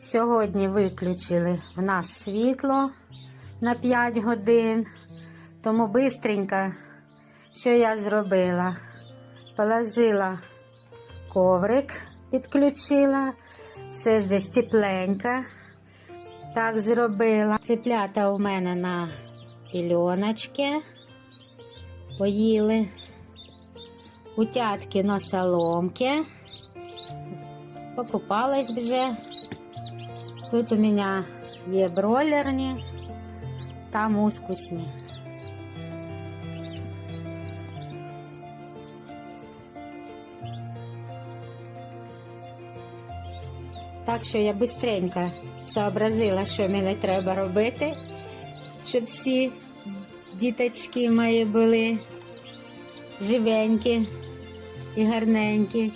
Сьогодні виключили в нас світло на 5 годин, тому бистренько, що я зробила? Положила коврик, підключила, все здесь тепленько. Так зробила. Цеплята у мене на пільоночки. Поїли. Утятки на соломки. Покупалась вже. Тут у мене є бройлерні та мускусні. Так що я бистренько сообразила, що мені треба робити, щоб всі діточки мої були живенькі і гарненькі.